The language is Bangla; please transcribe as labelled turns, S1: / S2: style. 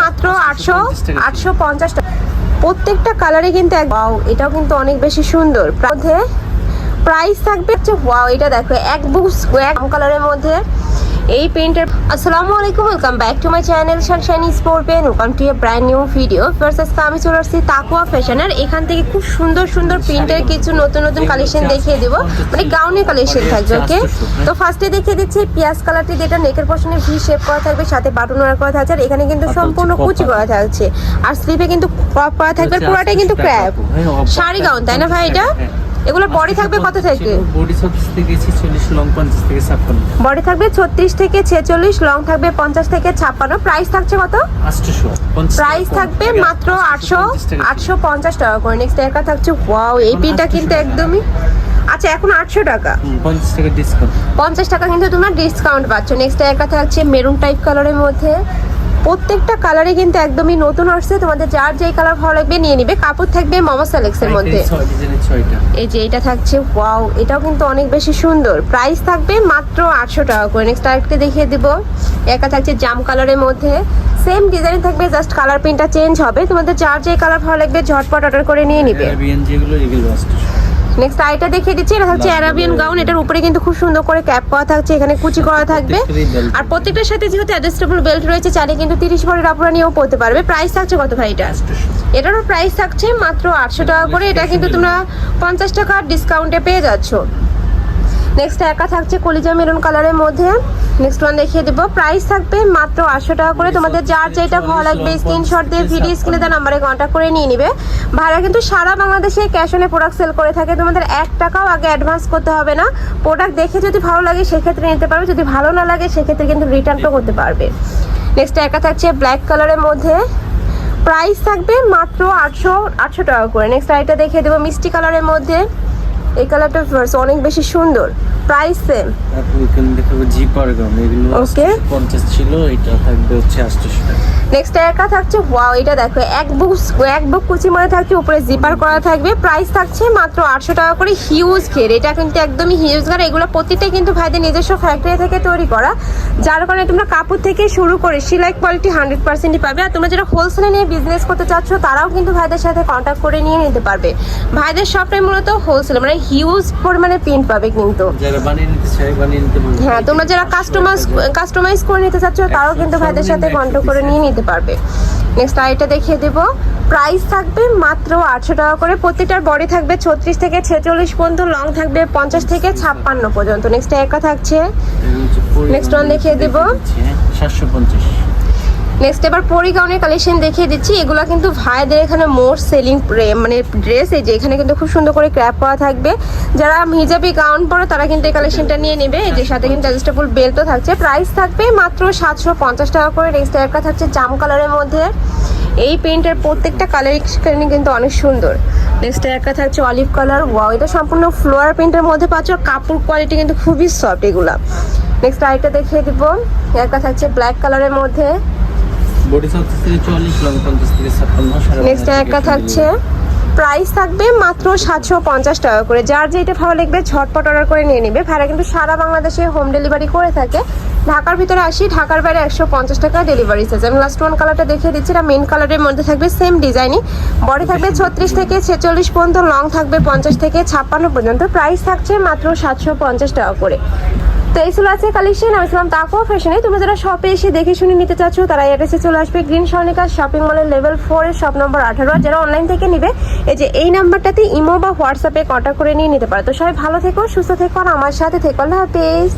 S1: মাত্র আটশো আটশো পঞ্চাশ টাকা। প্রত্যেকটা কালারে কিন্তু এক ওয়াও এটাও কিন্তু অনেক বেশি সুন্দর। মধ্যে প্রাইস থাকবে হচ্ছে ওয়াও এটা দেখো এক বুক স্কোয়ার কালারের মধ্যে। এই প্রিন্টের আসসালামু আলাইকুম welcome back to my channel Sunshine Sport Pen welcome to a brand new video first আজকে আমি চলে আসছি তাকুয়া ফ্যাশনের এখান থেকে খুব সুন্দর সুন্দর প্রিন্টের কিছু নতুন নতুন কালেকশন দেখিয়ে দেবো। মানে গাউনের কালেকশন থাকবে ওকে তো ফার্স্টে দেখিয়ে দিচ্ছি পেঁয়াজ কালারটি যেটা নেকের পশনে ভি শেপ করা থাকবে সাথে বাটন ওয়ার করা থাকছে আর এখানে কিন্তু সম্পূর্ণ কুচি করা থাকছে। আর স্লিপে কিন্তু ক্রপ করা থাকবে পুরোটাই কিন্তু ক্র্যাপ শাড়ি গাউন তাই না ভাই এটা? এগুলো বডি থাকবে কত থেকে?
S2: বডি ছত্রিশ থেকে ছেচল্লিশ লং পঞ্চাশ থেকে ছাপ্পান্ন।
S1: বডি থাকবে ছত্রিশ থেকে ছেচল্লিশ লং থাকবে পঞ্চাশ থেকে ছাপ্পান্ন। প্রাইস থাকছে কত?
S2: আটশোশো
S1: প্রাইস থাকবে মাত্র আটশো আটশো পঞ্চাশ টাকা করে। নেক্সট একা থাকছে ওয়াও এই পিটা কিন্তু একদমই আচ্ছা এখন আটশো টাকা।
S2: পঞ্চাশ টাকা ডিসকাউন্ট
S1: পঞ্চাশ টাকা কিন্তু তোমরা ডিসকাউন্ট পাচ্ছ। নেক্সট একা থাকছে মেরুন টাইপ কালারের মধ্যে। প্রত্যেকটা কালারে কিন্তু একদমই নতুন আসছে। তোমাদের যার যেই কালার ভালো লাগবে নিয়ে নিবে। কাপড় থাকবে মামা সেলেক্সের মধ্যে। এই যে এটা থাকছে ওয়াও এটাও কিন্তু অনেক বেশি সুন্দর। প্রাইস থাকবে মাত্র আটশো টাকা করে। নেক্সট আরেকটা দেখিয়ে দিব। একা থাকছে জাম কালারের মধ্যে। সেম ডিজাইন থাকবে জাস্ট কালার প্রিন্টটা চেঞ্জ হবে। তোমাদের যার যে কালার ভালো লাগবে ঝটপট অর্ডার করে নিয়ে নিবে।
S2: যেগুলো
S1: নেক্সট আইটা দেখিয়ে দিচ্ছি এটা থাকছে অ্যারাবিয়ান গাউন এটার উপরে কিন্তু খুব সুন্দর করে ক্যাপ করা থাকছে এখানে কুচি করা থাকবে। আর প্রত্যেকটার সাথে যেহেতু অ্যাডজাস্টেবল বেল্ট রয়েছে চাইলে কিন্তু তিরিশ ভরের আপনারা নিয়েও পড়তে পারবে। প্রাইস থাকছে কত ভাই এটা? এটারও প্রাইস থাকছে মাত্র আটশো টাকা করে। এটা কিন্তু তোমরা পঞ্চাশ টাকা ডিসকাউন্টে পেয়ে যাচ্ছ। নেক্সট একা থাকছে কলিজা মেরুন কালারের মধ্যে। নেক্সট ওয়ান দেখিয়ে দেবো। প্রাইস থাকবে মাত্র আটশো টাকা করে। তোমাদের যার যেটা ভালো লাগবে স্ক্রিনশট দিয়ে ভিডিও স্ক্রিনে দেওয়া নাম্বারে কন্ট্যাক্ট করে নিয়ে নিবে। ভাড়া কিন্তু সারা বাংলাদেশে ক্যাশ অনে প্রোডাক্ট সেল করে থাকে। তোমাদের এক টাকাও আগে অ্যাডভান্স করতে হবে না। প্রোডাক্ট দেখে যদি ভালো লাগে, সেক্ষেত্রে নিতে পারবে। যদি ভালো না লাগে, সেক্ষেত্রে কিন্তু রিটার্নও করতে পারবে। নেক্সট একা থাকছে ব্ল্যাক কালারের মধ্যে। প্রাইস থাকবে মাত্র আটশো আটশো টাকা করে। নেক্সট আইটা দেখিয়ে দেবো মিষ্টি কালারের মধ্যে। এই কালারটা ফার্স্ট অনেক বেশি সুন্দর। Price same?
S2: তারপর ওখানে দেখাবো জিপার গাউন এগুলো
S1: Okay.
S2: 850 ছিল এটা থাকবে হচ্ছে আটশোশো টাকা
S1: নেক্সট একা থাকছে ওয়াও এটা দেখো এক বুক এক বুক কুচি মধ্যে থাকছে উপরে জিপার করা থাকবে। প্রাইস থাকছে মাত্র আটশো টাকা করে হিউজ ঘের এটা কিন্তু একদমই হিউজ ঘের এগুলো প্রতিটাই কিন্তু ভাইদের নিজস্ব ফ্যাক্টরি থেকে তৈরি করা। যার কারণে তোমরা কাপড় থেকে শুরু করে সেলাই কোয়ালিটি হান্ড্রেড পার্সেন্টই পাবে। আর তোমরা যারা হোলসেলে নিয়ে বিজনেস করতে চাচ্ছ তারাও কিন্তু ভাইদের সাথে কন্ট্যাক্ট করে নিয়ে নিতে পারবে। ভাইদের শপটাই মূলত হোলসেল মানে হিউজ পরিমাণে প্রিন্ট পাবে কিন্তু।
S2: যারা বানিয়ে নিতে চাই বানিয়ে নিতে পারবে
S1: হ্যাঁ তোমরা যারা কাস্টমাইজ কাস্টমাইজ করে নিতে চাচ্ছ তারাও কিন্তু ভাইদের সাথে কন্ট্যাক্ট করে নিয়ে নিতে পারবে। নেক্সট আইটা দেখিয়ে দেব। প্রাইস থাকবে মাত্র আটশো টাকা করে। প্রত্যেকটার বডি থাকবে ছত্রিশ থেকে ছেচল্লিশ পর্যন্ত লং থাকবে পঞ্চাশ থেকে ছাপ্পান্ন পর্যন্ত। নেক্সট একা থাকছে। Next one দেখিয়ে দিব।
S2: সাতশো পঞ্চাশ।
S1: নেক্সট এবার পরিগাউনের কালেকশন দেখিয়ে দিচ্ছি। এগুলো কিন্তু ভাইদের এখানে মোর সেলিং মানে ড্রেস এই যে এখানে কিন্তু খুব সুন্দর করে ক্র্যাপ করা থাকবে। যারা হিজাবি গাউন পরে, তারা কিন্তু এই কালেকশনটা নিয়ে নেবে। এই যে সাথে কিন্তু অ্যাডজাস্টেবল বেল্টও থাকছে। প্রাইস থাকবে মাত্র সাতশো পঞ্চাশ টাকা করে। নেক্সট একটা থাকছে জাম কালারের মধ্যে। এই প্রিন্টের প্রত্যেকটা কালার কিন্তু অনেক সুন্দর। নেক্সট একটা থাকছে অলিভ কালার ওয়াও এটা সম্পূর্ণ ফ্লোয়ার প্রিন্টের মধ্যে পাচ্ছ। কাপড় কোয়ালিটি কিন্তু খুবই সফট এগুলা। নেক্সট আরেকটা দেখিয়ে দিব। একটা থাকছে ব্ল্যাক কালারের মধ্যে।
S2: বডি ছত্রিশ থেকে চুয়াল্লিশ লং পঞ্চাশ থেকে ছাপ্পান্ন
S1: নেক্সট একটা থাকছে। প্রাইস থাকবে মাত্র সাতশো পঞ্চাশ টাকা করে। যার যেটা ভালো লাগবে ঝটপট অর্ডার করে নিয়ে নিবে। ভাড়া কিন্তু সারা বাংলাদেশে হোম ডেলিভারি করে থাকে। ঢাকার ভিতরে আসি ঢাকার বাইরে একশো পঞ্চাশ টাকা ডেলিভারি চার্জ আমি লাস্ট ওয়ান কালারটা দেখিয়ে দিচ্ছি। এটা মেন কালারের মধ্যে থাকবে সেম ডিজাইনই বডি থাকবে ছত্রিশ থেকে ছেচল্লিশ পর্যন্ত লং থাকবে পঞ্চাশ থেকে ছাপ্পান্ন পর্যন্ত। প্রাইস থাকছে মাত্র সাতশো পঞ্চাশ টাকা করে। তো এই ছিল আছে কালেকশন আমি ছিলাম তাকো ফ্যাশনে তুমি যারা শপে এসে দেখে শুনে নিতে চাচ্ছ, তারা এড্রেসে চলে আসবে গ্রিন সর্ণিকা শপিং মলের লেভেল ফোর এর শপ নম্বর আঠারো। যারা অনলাইন থেকে নিবে, এই যে এই নাম্বারটাতে ইমো বা হোয়াটসঅ্যাপে কন্ট্যাক্ট করে নিয়ে নিতে পারো। তো সবাই ভালো থেকো, সুস্থ থেকো, আর আমার সাথে থেকো। আল্লাহ হাফেজ।